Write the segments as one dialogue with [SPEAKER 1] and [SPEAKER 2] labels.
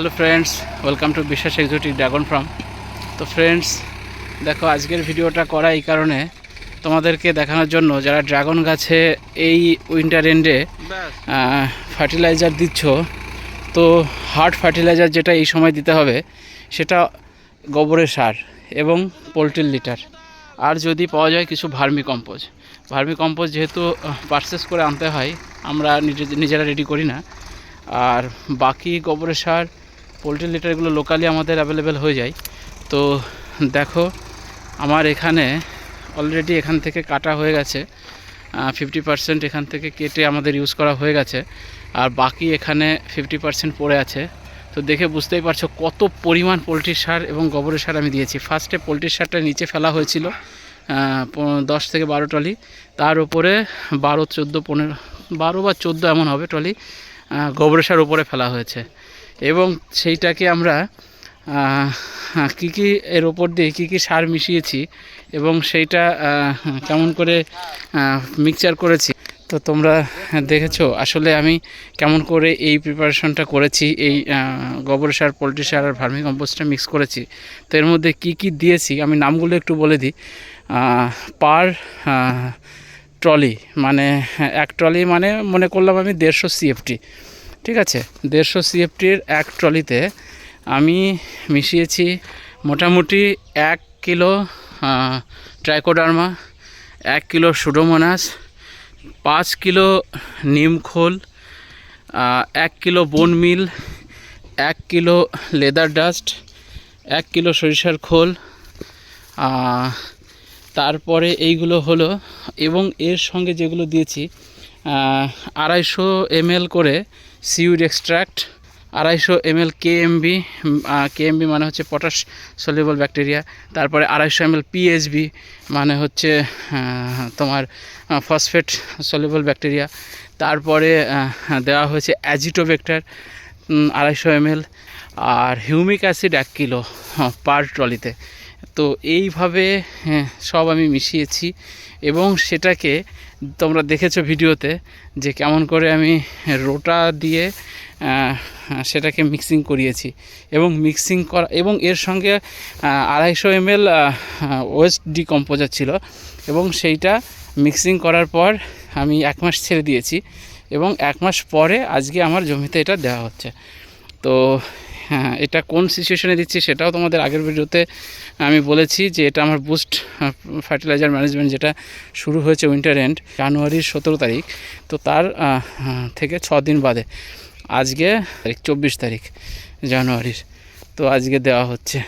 [SPEAKER 1] Hello friends welcome to Biswas exotic dragon farm তো friends দেখো আজকের ভিডিওটা করা এই কারণে তোমাদেরকে দেখানোর জন্য যারা ড্রাগন গাছে এই উইন্টার এন্ডে ফার্টিলাইজার দিচ্ছ তো হার্ড ফার্টিলাইজার যেটা এই সময় দিতে হবে সেটা গোবরের সার এবং পোলট্রির লিটার আর যদি পাওয়া যায় কিছু ভার্মি কম্পোজ ভার্মি কম্পোজ যেহেতু পারচেস করে আনতে হয় আমরা নিজে নিজেরা রেডি করি না। আর বাকি গোবরের সার পোলট্রি লিটারগুলো লোকালি আমাদের অ্যাভেলেবেল হয়ে যায়। তো দেখো, আমার এখানে অলরেডি এখান থেকে কাটা হয়ে গেছে। ফিফটি পার্সেন্ট এখান থেকে কেটে আমাদের ইউজ করা হয়ে গেছে। আর বাকি এখানে ফিফটি পার্সেন্ট পড়ে আছে। তো দেখে বুঝতেই পারছ কত পরিমাণ পোলট্রির সার এবং গোবরের সার আমি দিয়েছি। ফার্স্টে পোলট্রির সারটা নিচে ফেলা হয়েছিল দশ থেকে বারো ট্রলি। তার উপরে বারো, চোদ্দ, পনেরো, বারো বা চোদ্দ এমন হবে ট্রলি গোবরের সার উপরে ফেলা হয়েছে। এবং সেইটাকে আমরা কী কী এর ওপর দিয়ে কী কী সার মিশিয়েছি এবং সেইটা কেমন করে মিক্সচার করেছি। তো তোমরা দেখেছ, আসলে আমি কেমন করে এই প্রিপারেশনটা করেছি, এই গোবর সার, পোলট্রি সার আর ভার্মি কম্পোস্টটা মিক্স করেছি। তো এর মধ্যে কি কি দিয়েছি, আমি নামগুলো একটু বলে দিই। পার ট্রলি মানে এক ট্রলি মানে মনে করলাম আমি দেড়শো সিএফটি ঠিক আছে, দেড়শো সিএফটির এক ট্রলিতে আমি মিশিয়েছি মোটামুটি এক কিলো ট্রাইকোডার্মা, এক কিলো সুডোমোনাস, পাঁচ কিলো নিমখোল এক কিলো বোন মিল, এক কিলো লেদার ডাস্ট, এক কিলো সরিষার খোল তারপরে এইগুলো হলো এবং এর সঙ্গে যেগুলো দিয়েছি আড়াইশো এমএল করে সিউড এক্সট্রাক্ট আড়াইশো এমএল কেএমবি কেএমবি মানে হচ্ছে পটাশ সলিউবল ব্যাকটেরিয়া তারপরে আড়াইশো এমএল পিএইচবি মানে হচ্ছে তোমার ফসফেট সলিউবল ব্যাকটেরিয়া তারপরে দেওয়া হয়েছে অ্যাজিটোভেক্টর আড়াইশো এমএল আর হিউমিক অ্যাসিড এক কিলো পার ট্রলিতে তো এইভাবে হ্যাঁ, সব আমি মিশিয়েছি এবং সেটাকে তোমরা দেখেছ ভিডিওতে যে কেমন করে আমি রোটা দিয়ে সেটাকে মিক্সিং করিয়েছি এবং মিক্সিং করা, এবং এর সঙ্গে আড়াইশো এমএল ওয়েস্ট ডিকম্পোজার ছিল এবং সেইটা মিক্সিং করার পর আমি এক মাস ছেড়ে দিয়েছি এবং এক মাস পরে আজকে আমার জমিতে এটা দেওয়া হচ্ছে। তো হ্যাঁ এটা কোন সিচুয়েশনে দিচ্ছি সেটাও তোমাদের আগের ভিডিওতে আমি বলেছি যে এটা আমার বুস্ট ফার্টিলাইজার ম্যানেজমেন্ট যেটা শুরু হয়েছে উইন্টার এন্ড জানুয়ারির সতেরো তারিখ। তো তার থেকে ছ দিন বাদে আজকে তারিখ চব্বিশ তারিখ, জানুয়ারির। তো আজকে দেওয়া হচ্ছে।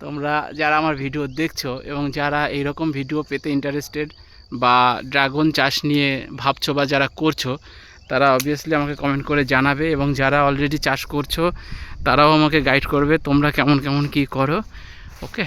[SPEAKER 1] তোমরা যারা আমার ভিডিও দেখছ এবং যারা এইরকম ভিডিও পেতে ইন্টারেস্টেড বা ড্রাগন চাষ নিয়ে ভাবছ বা যারা করছ তারা অবভিয়াসলি আমাকে কমেন্ট করে জানাবে এবং যারা অলরেডি চাষ করছ, তারাও আমাকে গাইড করবে তোমরা কেমন কেমন কি করো ওকে